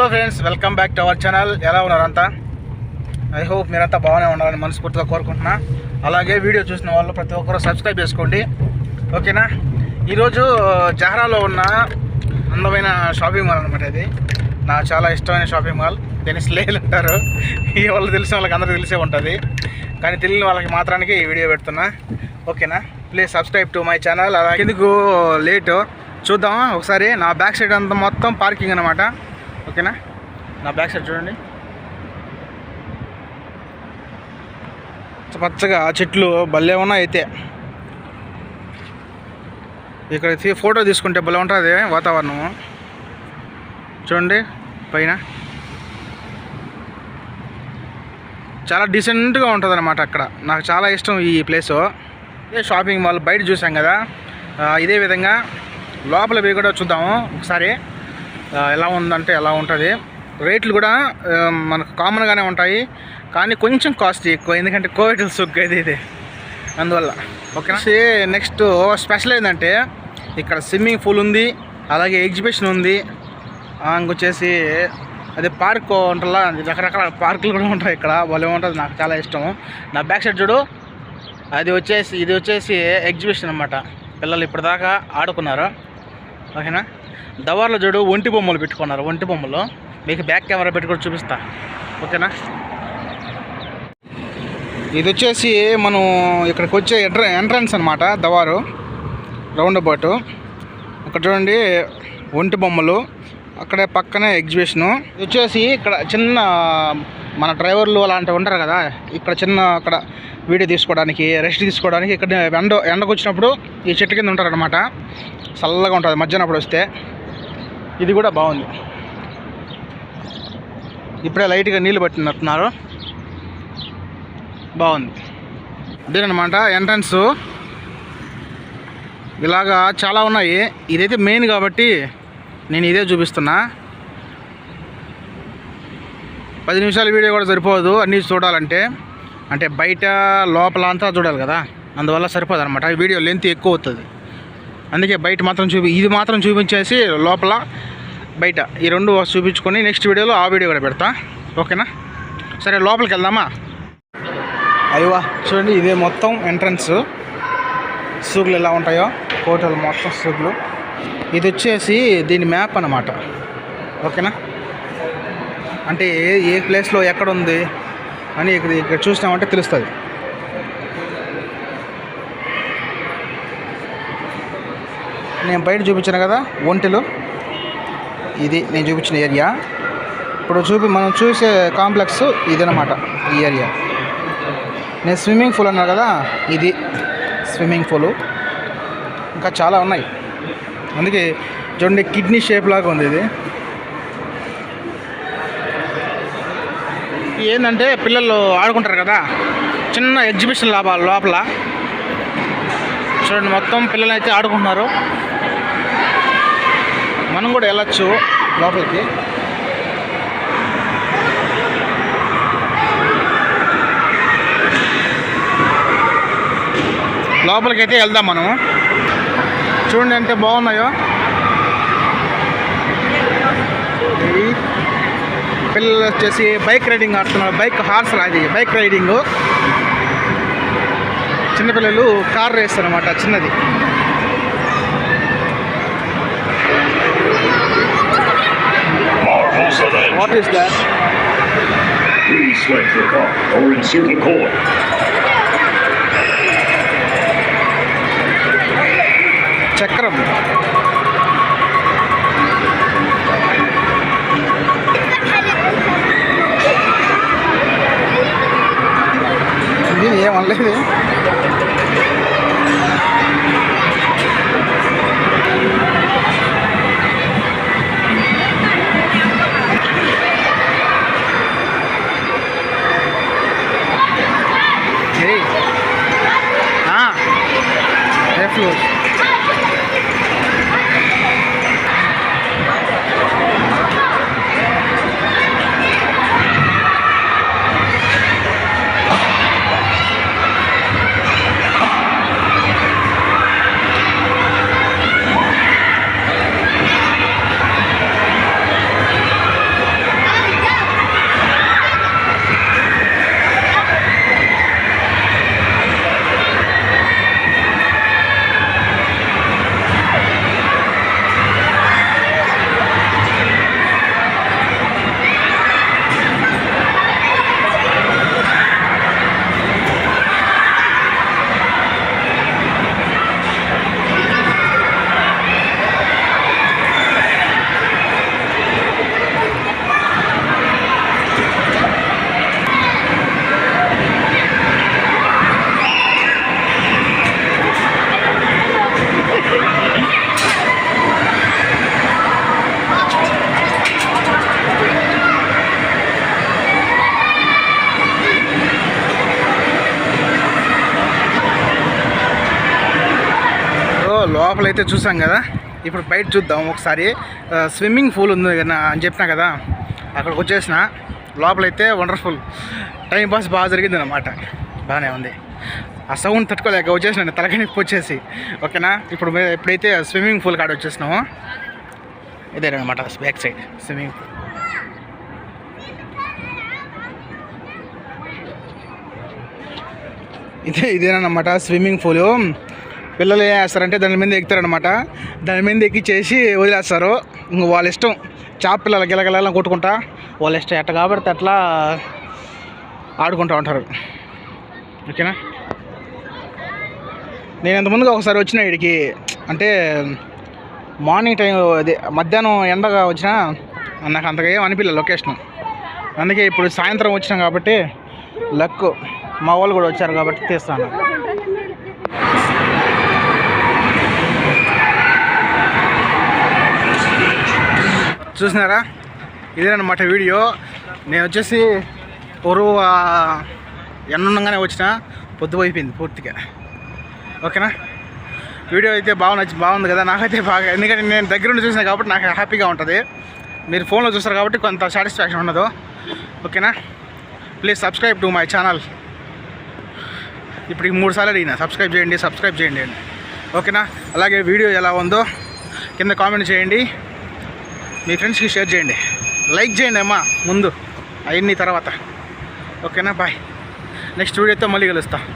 Hello friends welcome back to our channel ఎలా ఉన్నారంతా I hope మీరంతా బాగానే ఉండాలని మనస్ఫూర్తిగా కోరుకుంటున్నా. అలాగే వీడియో చూసిన వాళ్ళు ప్రతి ఒక్కరూ సబ్స్క్రైబ్ చేసుకోండి. ఓకేనా? ఈరోజు uh, జహరాలో ఉన్న అందమైన షాపింగ్ మాల్ అనమాట ఇది. నాకు చాలా ఇష్టమైన షాపింగ్ మాల్ దీని స్లేలు ఉంటారు. ఈ వాళ్ళు తెలిసిన వాళ్ళకి అందరికీ తెలిసే ఉంటుంది. కానీ తెలియని వాళ్ళకి మాత్రానికి ఈ వీడియో పెడుతున్నా. ఓకేనా? Please subscribe to my channel అలాగే ఎందుకు లేటు? చూద్దాం ఒకసారి నా బ్యాక్ సైడ్ అంతా మొత్తం పార్కింగ్ అనమాట ఓకేనా? నా బ్యాక్ సైడ్ చూడండి. పచ్చగా చెట్లు భలే ఉన్నాయి అయితే. ఇక్కడ తీ- ఫోటో తీసుకుంటే భలే ఉంటుంది వాతావరణం. చూడండి పైన. చాలా డీసెంట్గా ఉంటుంది అనమాట అక్కడ. నాకు చాలా ఇష్టం ఈ ప్లేసు ఇదే షాపింగ్ మాల్ బయట చూసాం కదా. ఇదే విధంగా లోపల పోయి కూడా చూద్దాము ఒకసారి. ఎలా ఉందంటే ఎలా ఉంటుంది? రేట్లు కూడా మనకు కామన్గానే ఉంటాయి. కానీ కొంచెం కాస్ట్ ఎక్కువ ఎందుకంటే కోవిడ్ సొగ్గు ఇది ఇది. అందువల్ల. ఓకే నెక్స్ట్ స్పెషల్ ఏంటంటే ఇక్కడ స్విమ్మింగ్ పూల్ ఉంది అలాగే ఎగ్జిబిషన్ ఉంది. ఇంకొచ్చేసి అదే పార్క్ ఉంటుందా రకరకాల పార్కులు కూడా ఉంటాయి ఇక్కడ. భలే ఉంటుంది నాకు చాలా ఇష్టం. నా బ్యాక్ సైడ్ చూడు అది వచ్చేసి ఇది వచ్చేసి ఎగ్జిబిషన్ అనమాట పిల్లలు ఇప్పటిదాకా ఆడుకున్నారు. ఓకేనా? దవార్లో చూడు ఒంటి బొమ్మలు పెట్టుకున్నారు. ఒంటి బొమ్మలు. మీకు బ్యాక్ కెమెరా పెట్టుకొని చూపిస్తా. ఓకేనా? ఇది వచ్చేసి మనం ఇక్కడికి వచ్చే ఎంట్ర ఎంట్రన్స్ అనమాట దవారు. Round about. అక్కడ చూడండి ఒంటి బొమ్మలు. అక్కడే పక్కనే ఎగ్జిబిషను ఇది వచ్చేసి ఇక్కడ చిన్న మన డ్రైవర్లు అలాంటివి ఉంటారు కదా ఇక్కడ చిన్న అక్కడ వీడియో తీసుకోవడానికి రెస్ట్ తీసుకోవడానికి ఇక్కడ ఎండ ఎండకు వచ్చినప్పుడు ఈ చెట్టు కింద ఉంటారనమాట చల్లగా ఉంటుంది. మధ్యాహ్నం అప్పుడు వస్తే. ఇది కూడా బాగుంది. ఇప్పుడే లైట్గా నీళ్ళు పట్టినట్టున్నారు. బాగుంది. ఇదేనమాట ఎంట్రన్స్. ఇలాగా చాలా ఉన్నాయి. ఇదైతే మెయిన్ కాబట్టి నేను ఇదే చూపిస్తున్నా. పది నిమిషాల వీడియో కూడా సరిపోదు. అన్నీ చూడాలంటే. అంటే బయట లోపల అంతా చూడాలి కదా. అందువల్ల సరిపోదు అనమాట వీడియో లెంత్ ఎక్కువ అవుతుంది. అందుకే బయట మాత్రం చూపి ఇది మాత్రం చూపించేసి లోపల బయట ఈ రెండు చూపించుకొని నెక్స్ట్ వీడియోలో ఆ వీడియో కూడా పెడతా. ఓకేనా? సరే లోపలికి వెళ్దామా? అయ్యవా చూడండి ఇదే మొత్తం ఎంట్రన్స్ సూకులు ఎలా ఉంటాయో హోటల్ మొత్తం సూకులు. ఇది వచ్చేసి దీని మ్యాప్ అన్నమాట. ఓకేనా? అంటే ఏ ఏ ప్లేస్లో ఎక్కడ ఉంది అని ఇక్కడ ఇక్కడ చూసినామంటే తెలుస్తుంది. నేను బయట చూపించాను కదా ఒంటెలు. ఇది నేను చూపించిన ఏరియా. ఇప్పుడు చూపి మనం చూసే కాంప్లెక్స్ ఇదనమాట ఈ ఏరియా. నేను స్విమ్మింగ్ పూల్ అన్నారు కదా ఇది స్విమ్మింగ్ పూల్. ఇంకా చాలా ఉన్నాయి. అందుకే చూడండి కిడ్నీ షేప్ లాగా ఉంది ఇది. ఏంటంటే పిల్లలు ఆడుకుంటారు కదా చిన్న ఎగ్జిబిషన్ లాభాలు లోపల. చూడండి మొత్తం పిల్లలు అయితే ఆడుకుంటున్నారు. మనం కూడా వెళ్ళచ్చు లోపలికి. లోపలికి అయితే వెళ్దాం మనము చూడండి ఎంత బాగున్నాయో. పిల్లలు వచ్చేసి బైక్ రైడింగ్ ఆడుతున్నారు. బైక్ హార్స్ అది బైక్ రైడింగ్. చిన్నపిల్లలు కార్ రేస్ అనమాట చిన్నది. Marvels of Edge. What is that Please select your car or insert a cord. చక్రం ఇది ఏమనలేదు లోపలైతే చూసాం కదా. ఇప్పుడు బయట చూద్దాం ఒకసారి. స్విమ్మింగ్ పూల్ ఉంది కదా అని చెప్పినా కదా. అక్కడికి వచ్చేసిన. లోపలైతే వండర్ఫుల్. టైం పాస్ బాగా జరిగింది అనమాట బాగానే ఉంది. ఆ సౌండ్ తట్టుకోలేక వచ్చేసిన తలకాయ వచ్చేసి. ఓకేనా? ఇప్పుడు ఎప్పుడైతే స్విమ్మింగ్ పూల్ కాడ వచ్చేసినామో ఇదేనమాట బ్యాక్ సైడ్ స్విమ్మింగ్ పూల్. ఇదే ఇదేనమాట స్విమ్మింగ్ పూల్. పిల్లలు ఏం చేస్తారంటే దాని మీద ఎక్కుతారనమాట దాని మీద ఎక్కి చేసి వదిలేస్తారు. ఇంక వాళ్ళ ఇష్టం. చాప పిల్లలు గిలగిల కొట్టుకుంటా వాళ్ళ ఇష్టం ఎట్ట కాబట్టి అట్లా ఆడుకుంటూ ఉంటారు. ఓకేనా? నేను ఇంతకుముందుగా ఒకసారి వచ్చిన ఇడికి అంటే మార్నింగ్ టైం అది మధ్యాహ్నం ఎండగా వచ్చినా నాకు అంతగా ఏం అనిపించలేదు లొకేషన్. అందుకే ఇప్పుడు సాయంత్రం వచ్చినాం కాబట్టి లక్ మా వాళ్ళు కూడా వచ్చారు కాబట్టి తీస్తాను. చూసినారా? ఇదేనమాట వీడియో. నేను వచ్చేసి పొరువు ఎన్నుండగానే వచ్చిన పొద్దుపోయిపోయింది పూర్తిగా. ఓకేనా? వీడియో అయితే బాగా నచ్చి బాగుంది కదా? నాకైతే బాగా ఎందుకంటే నేను దగ్గర నుండి చూసిన కాబట్టి నాకు హ్యాపీగా ఉంటుంది. మీరు ఫోన్లో చూస్తారు కాబట్టి కొంత సాటిస్ఫాక్షన్ ఉండదు. ఓకేనా? Please subscribe to my channel. ఇప్పటికి మూడు సార్లు అడిగిన. సబ్స్క్రైబ్ చేయండి సబ్స్క్రైబ్ చేయండి ఓకేనా? అలాగే వీడియో ఎలా ఉందో కింద కామెంట్ చేయండి. మీ ఫ్రెండ్స్కి షేర్ చేయండి. లైక్ చేయండి అమ్మా ముందు. అవన్నీ తర్వాత. ఓకేనా బాయ్ నెక్స్ట్ వీడియోతో మళ్ళీ కలుస్తాను